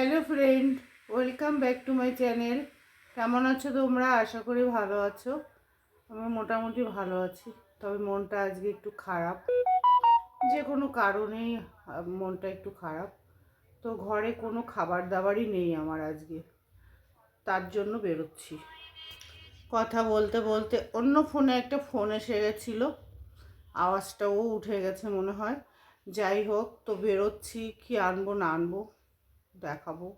Hello friend, welcome back to my channel. কেমন আছো তোমরা? আশা করি ভালো আছো। আমি মোটামুটি ভালো আছি, তবে মনটা আজকে একটু খারাপ। যে কোনো কারণেই মনটা একটু খারাপ। তো ঘরে কোনো খাবার দাবারই নেই আমার আজকে, তার জন্য বেরোচ্ছি। কথা বলতে বলতে অন্য ফোনে একটা ফোন এসে গেছিল, আওয়াজটাও উঠে গেছে মনে হয়। যাই হোক, তো বেরোচ্ছি, কি আনব না আনব। দেখাবো।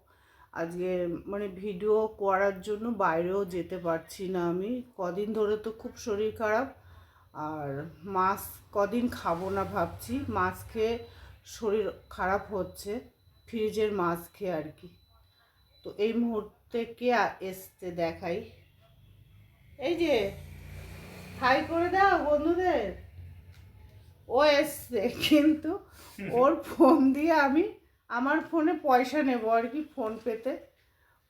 আজকে মানে ভিডিও করার জন্য বাইরেও যেতে পারছি না আমি। কদিন ধরে তো খুব শরীর খারাপ। আর মাছ কদিন খাব না ভাবছি। মাছ খেয়ে শরীর খারাপ হচ্ছে। ফ্রিজের মাছ খেয়ে আর কি। তো এই মুহূর্তে কে এসছে দেখাই। এই যে, হাই করে দাও বন্ধুদের। ও এসছে, কিন্তু ওর ফোন দিয়ে আমি আমার ফোনে পয়সা নেব আর কি ফোন পেতে।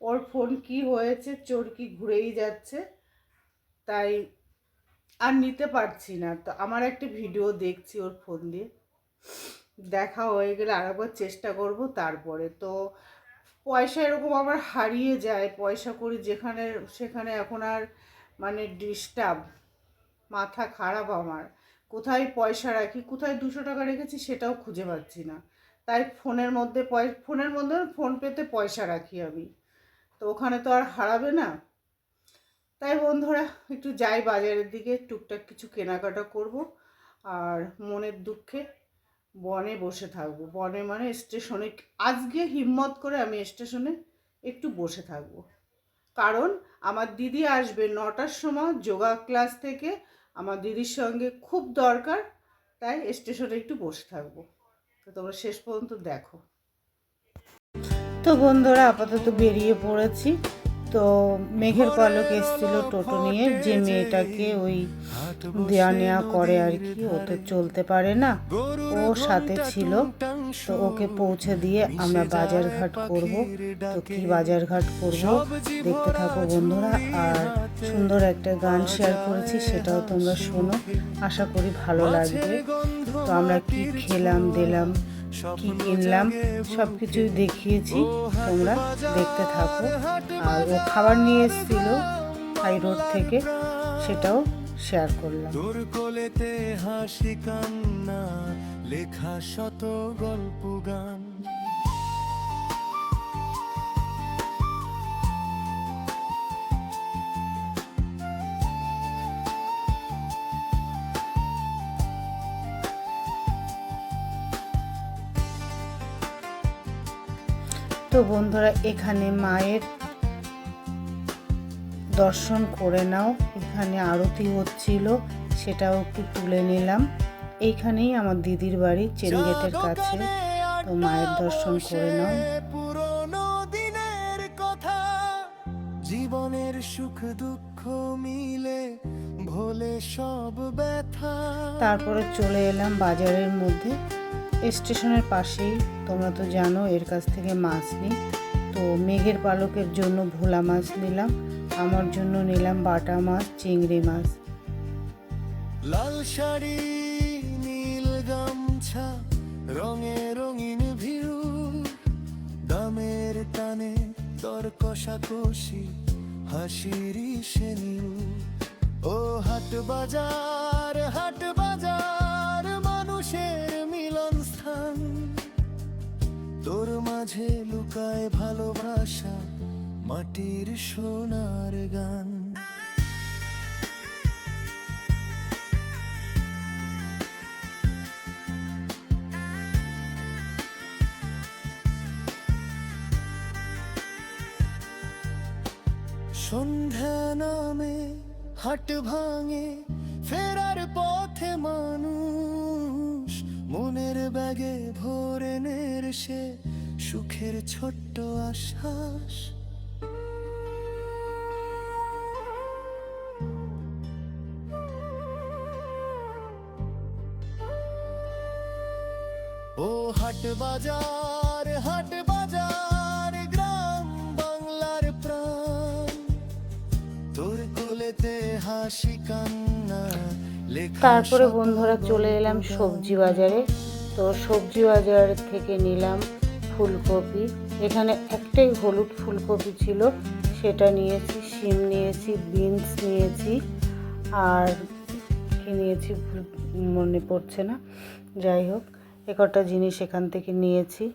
ওর ফোন কি হয়েছে, চোর কি ঘুরেই যাচ্ছে, তাই আর নিতে পারছি না। তো আমার একটা ভিডিও দেখছি ওর ফোন দিয়ে। দেখা হয়ে গেলে আরেকবার চেষ্টা করব তারপরে। তো পয়সা এরকম আমার হারিয়ে যায়, পয়সা করি যেখানে, সেখানে এখন আর মানে ডিস্টার্ব মাথা খারাপ আমার। কোথায় পয়সা রাখি, কোথায় দুশো টাকা রেখেছি সেটাও খুঁজে পাচ্ছি না। তাই ফোনের মধ্যে ফোনের মধ্যে ফোন পেতে পয়সা রাখি আমি। তো ওখানে তো আর হারাবে না। তাই বন্ধুরা, একটু যাই বাজারের দিকে, টুকটাক কিছু কেনাকাটা করব। আর মনের দুঃখে বনে বসে থাকব। বনে মানে স্টেশনে, আজকে হিম্মত করে আমি স্টেশনে একটু বসে থাকব। কারণ আমার দিদি আসবে নটার সময়, যোগা ক্লাস থেকে। আমার দিদির সঙ্গে খুব দরকার, তাই স্টেশনে একটু বসে থাকব। তো তোমরা শেষ পর্যন্ত দেখো। তো বন্ধুরা আপাতত বেরিয়ে পড়েছি। তো মেঘের পলক এসেছিল টোটো নিয়ে, যে মেয়েটাকে ওই দেয়া নেওয়া করে আর কি, ও তো চলতে পারে না। ও সাথে ছিল, তো ওকে পৌঁছে দিয়ে আমরা বাজার ঘাট করব। তো কি বাজার ঘাট করব, দেখতে থাকো বন্ধুরা। আর সুন্দর একটা গান শেয়ার করেছি, সেটাও তোমরা শোনো। আশা করি ভালো লাগবে। তো আমরা কি খেলাম, দিলাম। কি কিনলাম সব কিছুই দেখিয়েছি, তোমরা দেখতে থাকো। আর ও খাবার নিয়ে এসেছিল হাই রোড থেকে, সেটাও শেয়ার করলাম। তোর কোলেতে হাসি কান্না, লেখা শত গল্প গান। তো বন্ধুরা এখানে মায়ের দর্শন করে নাও। এখানে আরতি হচ্ছিল সেটাও একটু তুলে নিলাম। এইখানেই আমার দিদির বাড়ি চেন গেটের কাছে তো মায়ের দর্শন করে নাও। পুরনো দিনের কথা জীবনের সুখ দুঃখ মিলে ভোলে সব ব্যথা। তারপরে চলে এলাম বাজারের মধ্যে। স্টেশনের পাশেই, তোমরা তো জানো এর কাছ থেকে মাছ নিই। তো মেঘের পালকের জন্য ভোলা মাছ নিলাম। আমার জন্য নিলাম বাটা মাছ, চিংড়ি মাছ। লাল শাড়ি, নীল গামছা, রঙে রঙিন ভিড়ু। দামের টানে দর কষাকষি, হাসিরি ও হাট বাজার হাট বাজার। মাঝে লুকায় ভালোবাসা, মাটির সোনার গান। সন্ধ্যা নামে হাট ভাঙে, ফেরার পথে মানুষ মনের ব্যাগে ভরে নের সে সুখের ছোট্ট আশ্বাস। ও হাট বাজার হাট বাজার গ্রাম বাংলার প্রাণ। তোর কোলেতে হাসি কান্না তারপরে বন্ধুরা চলে এলাম সবজি বাজারে। তো সবজি বাজার থেকে নিলাম ফুলকপি। এখানে একটাই হলুদ ফুলকপি ছিল, সেটা নিয়েছি, শিম নিয়েছি, বিনস নিয়েছি, আর কি নিয়েছি মনে পড়ছে না। যাই হোক, এ কটা জিনিস এখান থেকে নিয়েছি।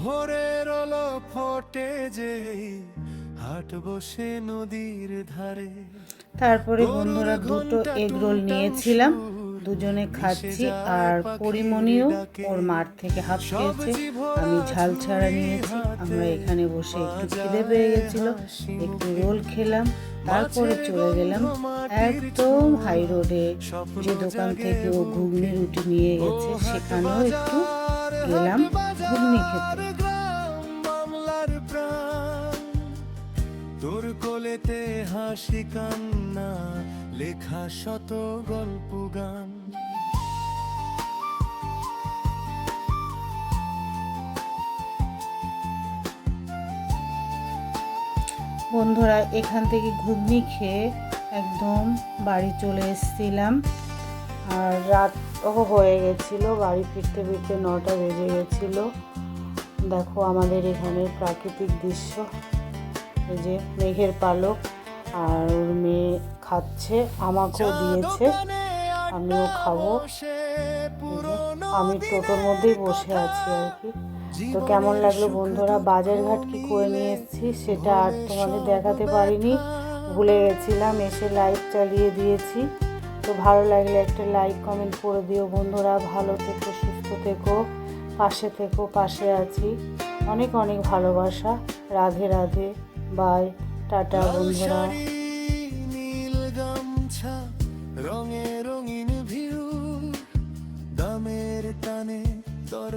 ভোরের ফোটে যে হাট বসে নদীর ধারে। তারপরে বন্ধুরা দুটো এগ রোল নিয়েছিলাম। দুজনে খাচ্ছি আর পরিমণিও ওর মার থেকে হাফ খেয়েছে। আমি ঝাল ছাড়া নিয়েছি। আমরা এখানে বসে একটু খিদে পেয়ে গেছিল। একটু রোল খেলাম। তারপরে চলে গেলাম একদম হাই রোডে। যে দোকান থেকে ও ঘুগনি রুটি নিয়ে গেছে সেখানেও একটু গেলাম ঘুগনি খেতে। কোলেতে হাসি কান্না, লেখা শত গল্প গান। বন্ধুরা, এখান থেকে ঘুগনি খেয়ে একদম বাড়ি চলে এসেছিলাম। আর রাতও হয়ে গেছিল, বাড়ি ফিরতে ফিরতে নটা বেজে গেছিল। দেখো আমাদের এখানের প্রাকৃতিক দৃশ্য। এই যে মেঘের পালক, আর ওর মেয়ে খাচ্ছে, আমাকেও দিয়েছে, আমিও খাব। আমি টোটোর মধ্যেই বসে আছি আর কি। তো কেমন লাগল বন্ধুরা? বাজার ঘাট কি করে নিয়ে এসেছি সেটা আর তোমাদের দেখাতে পারিনি। ভুলে গেছিলাম, এসে লাইভ চালিয়ে দিয়েছি। তো ভালো লাগলে একটা লাইক কমেন্ট করে দিও বন্ধুরা। ভালো থেকো, সুস্থ থেকো, পাশে থেকো, পাশে আছি। অনেক অনেক ভালোবাসা। রাধে রাধে। বাই টাটা বন্ধুরা। নীল গামছা রঙে রঙিন ভিউ দামের টানে দর